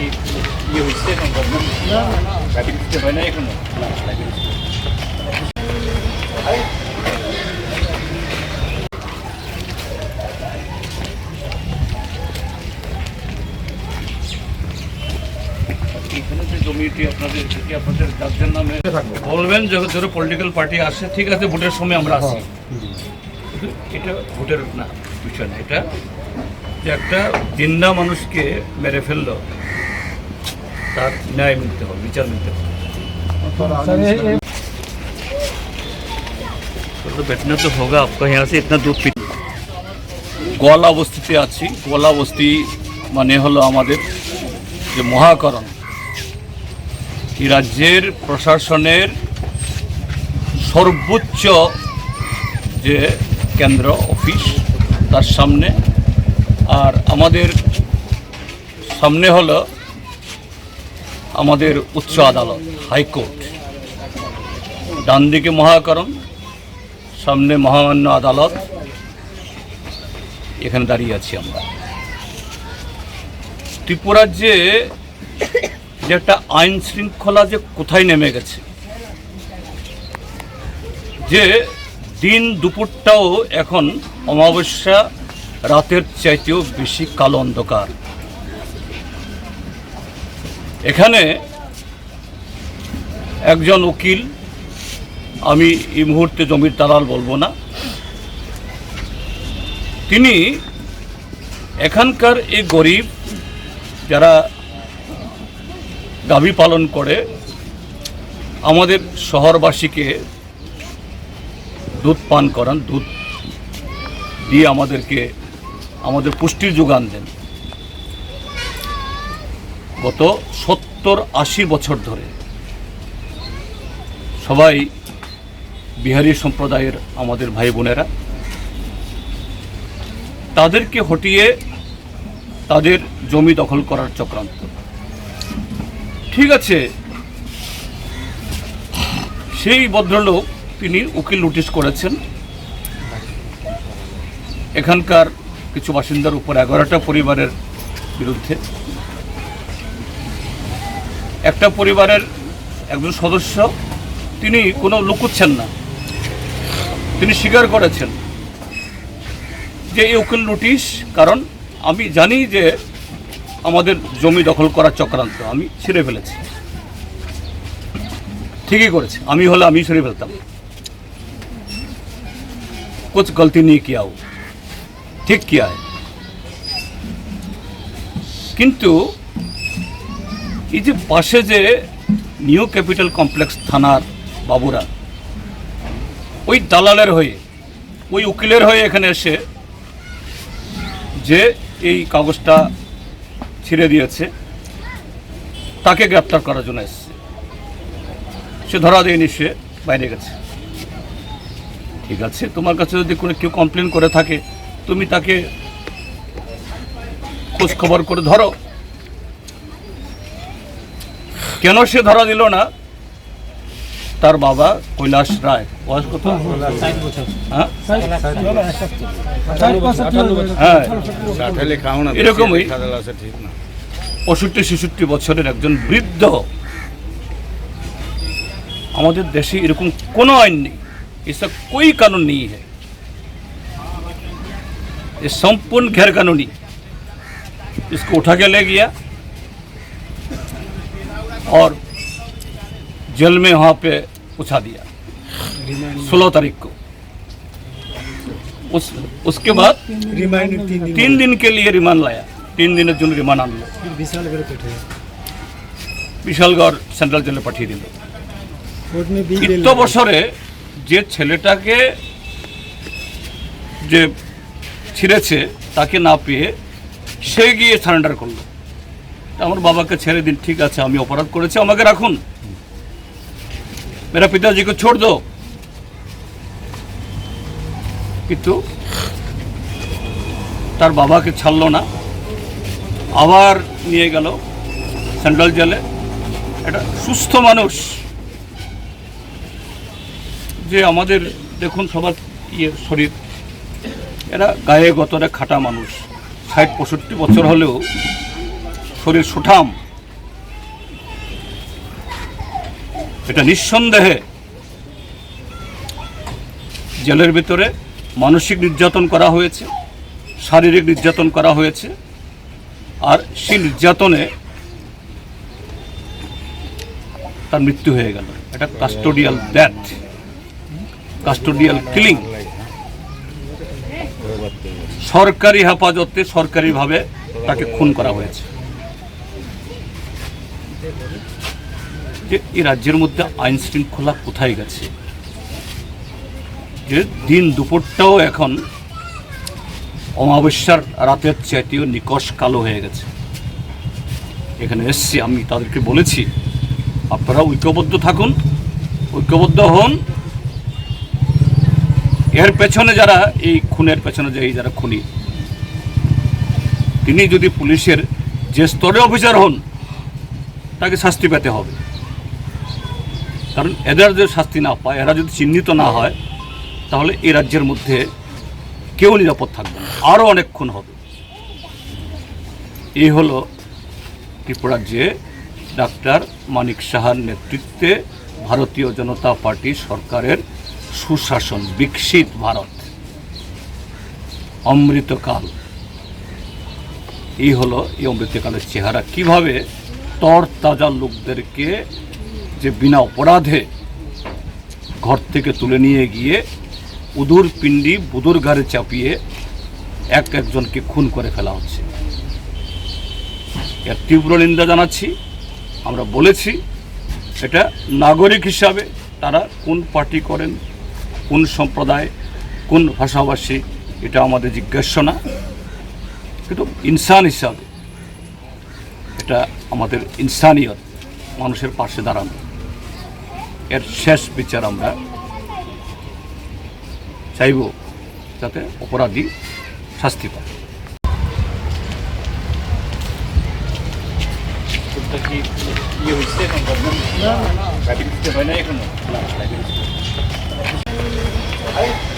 কি ইয়ে হয়েছে এখন গাড়ি হয় না এখনও বলবেন যে ধরো পলিটিক্যাল পার্টি আসে ঠিক আছে ভোটের সময় আমরা আসি। এটা ভোটের না বিষয় না এটা যে একটা জিন্দা মানুষকে মেরে ফেললো তার ন্যায় মিলতে হবে বিচার মিলতে হবে तो बैठना तो होगा आपका यहाँ से इतना दूर पी গোয়ালা বস্তিতে আছি গোয়ালা বস্তি মানে হলো আমাদের যে মহাকরণ এই রাজ্যের প্রশাসনের সর্বোচ্চ যে কেন্দ্র অফিস তার সামনে আর আমাদের সামনে হলো আমাদের উচ্চ আদালত, হাইকোর্ট। ডান দিকে মহাকরণ, সামনে মহামান্য আদালত। এখানে দাঁড়িয়ে আছি আমরা। ত্রিপুরার যে একটা আইন শৃঙ্খলা যে কোথায় নেমে গেছে, যে দিন দুপুরটাও এখন অমাবস্যা রাতের চাইতেও বেশি কালো অন্ধকার। এখানে একজন উকিল, আমি এই মুহূর্তে জমির দালাল বলব না, তিনি এখানকার এই গরিব যারা গাভী পালন করে, আমাদের শহরবাসীকে দুধ পান করান, দুধ দিয়ে আমাদেরকে আমাদের পুষ্টির যোগান দেন। গত সত্তর আশি বছর ধরে সবাই বিহারি সম্প্রদায়ের আমাদের ভাই বোনেরা, তাদেরকে হটিয়ে তাদের জমি দখল করার চক্রান্ত। ঠিক আছে, সেই ভদ্রলোক তিনি উকিল নোটিশ করেছেন। এখানকার কিছু বাসিন্দার উপর এগারোটা পরিবারের বিরুদ্ধে একটা পরিবারের একজন সদস্য তিনি কোনো লুকুচ্ছেন না তিনি স্বীকার করেছেন যে এই উকিল নোটিশ কারণ আমি জানি যে আমাদের জমি দখল করার চক্রান্ত আমি ছেড়ে ফেলেছি ঠিকই করেছে আমি হলে আমি ছেড়ে ফেলতাম कुछ गलती नहीं किया वो ঠিক কিয়া है কিন্তু এই যে পাশে যে নিউ ক্যাপিটাল কমপ্লেক্স থানার বাবুরা, ওই দালালের হয়ে, ওই উকিলের হয়ে এখানে এসে যে এই কাগজটা ছিঁড়ে দিয়েছে, তাকে গ্রেপ্তার করার জন্য এসছে। সে ধরা দেয়নি, সে বাইরে গেছে। ঠিক আছে, তোমার কাছে যদি কোনো কেউ কমপ্লেন করে থাকে তুমি তাকে খোঁজ খবর করে ধরো। কেন সে ধরা দিল না? তার বাবা কৈলাস রায়। বয়স কত? হ্যাঁ? হ্যাঁ। এরকমই পঁয়ষট্টি, ছেষট্টি বছরের একজন বৃদ্ধ। আমাদের দেশে এরকম কোনো আইন নেই। এসব কই কানুন নেই হ্যাঁ ये संपूर्ण गैर कानूनी इसको उठा के ले गया और जेल में वहाँ पे उछा दिया सोलह तारीख को उस उसके बाद রিমাইন্ড তিন দিন तीन दिन के लिए रिमांड लाया तीन दिन জন্য রিমান্ড আনলো বিশাল করে পেটে বিশালগড় সেন্ট্রাল জেলে পাঠিয়ে দিল कोर्ट में भी ইত্য বছরে যে ছেলেটাকে যে ছিঁড়েছে, তাকে না পেয়ে সে গিয়ে সারেন্ডার করল। আমার বাবাকে ছেড়ে দিন, ঠিক আছে, আমি অপরাধ করেছি, আমাকে রাখুন। মেরা পিতাজিকে ছোড় দো। কিন্তু তার বাবাকে ছাড়লো না। আবার নিয়ে গেল সেন্ট্রাল জেলে। একটা সুস্থ মানুষ। যে আমাদের, দেখুন, সবার ইয়ে শরীর। এরা গায়ে গতরে খাটা মানুষ। ষাট, পঁয়ষট্টি বছর হলেও শরীর সুঠাম। এটা নিঃসন্দেহে জেলের ভিতরে মানসিক নির্যাতন করা হয়েছে, শারীরিক নির্যাতন করা হয়েছে, আর সেই নির্যাতনে তার মৃত্যু হয়ে গেল। এটা কাস্টোডিয়াল ডেথ কাস্টোডিয়াল কিলিং সরকারি হেফাজতে সরকারিভাবে তাকে খুন করা হয়েছে। যে এই রাজ্যের মধ্যে আইন শৃঙ্খলা কোথায় গেছে? যে দিন দুপুরটাও এখন অমাবস্যার রাতের চাইতেও নিকশ কালো হয়ে গেছে। এখানে এসছি, আমি তাদেরকে বলেছি, আপনারা ঐক্যবদ্ধ থাকুন, ঐক্যবদ্ধ হন এর পেছনে যারা, এই খুনের পেছনে যে এই যারা খুনি, তিনি যদি পুলিশের যে স্তরে অফিসার হন, তাকে শাস্তি পেতে হবে। কারণ এদের যদি শাস্তি না পায়, এরা যদি চিহ্নিত না হয়, তাহলে এই রাজ্যের মধ্যে কেউ নিরাপদ থাকবে না। আরও অনেক খুন হবে। এই হলো ত্রিপুরাজ্যে ডাক্তার মানিক সাহার নেতৃত্বে ভারতীয় জনতা পার্টি সরকারের সুশাসন, বিকশিত ভারত। অমৃতকাল। এই হলো এই অমৃতকালের চেহারা। কীভাবে তর তাজা লোকদেরকে যে বিনা অপরাধে ঘর থেকে তুলে নিয়ে গিয়ে উদুর পিণ্ডি বুদুর ঘাড়ে চাপিয়ে এক একজনকে খুন করে ফেলা হচ্ছে। এর তীব্র নিন্দা জানাচ্ছি। আমরা বলেছি, এটা নাগরিক হিসাবে তারা কোন পার্টি করেন কোন সম্প্রদায় কোন ভাষাভাষী এটা আমাদের জিজ্ঞাস্য না কিন্তু ইনসান হিসাবে এটা আমাদের ইনসানিয়ত মানুষের পাশে দাঁড়ানো এর শেষ বিচার আমরা চাইব যাতে অপরাধী শাস্তি পায় কি ইয়ে হচ্ছে এখন হয় না এখনও Ay!